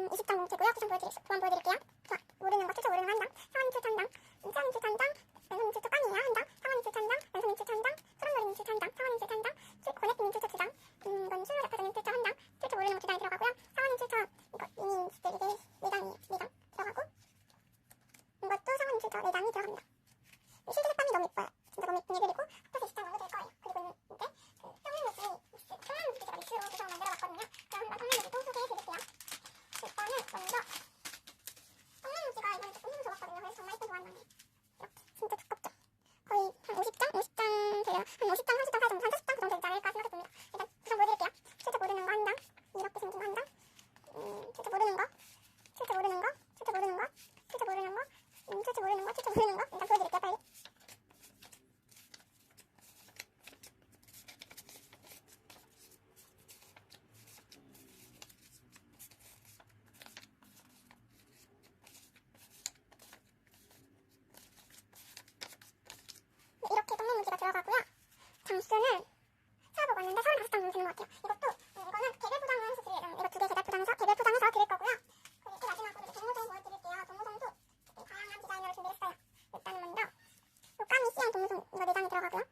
음, 20장 공채고요. 추천 보여드릴, 도안 보여드릴게요. 자, 오르는 거, 추천 오르는 한 장, 상원님 추천 장, 인자님 추천 장, 왼손님 추천 깡이에요. 한 장, 상원님 추천 장, 왼손님 추천 장, 소름노리님 추천 장, 상원님 추천 장, 권혜님님 추천 두 장, 음, 이건 수요작가님 추천 한 장, 추천 오르는 거 두 장이 들어가고요. 상원님 추천, 이거, 이미 이제 네 장이, 네 장 들어가고, 이것도 상원님 추천 네 장이 들어갑니다. 10장 사이 정도, 한 40장 그 정도 되지 않을까 생각했습니다. 음식은 찾아보았는데 35장 정도 되는 것 같아요. 이것도 음, 이거는 개별 포장을 해서 드릴 이거 두 개 개별 포장해서 개별 포장해서 드릴 거고요. 그리고 마지막으로 이제 동무송 보여드릴게요. 동무종도 다양한 디자인으로 준비했어요. 일단은 먼저 요 까미 씨한 동무송 이거 4장이 들어가고요.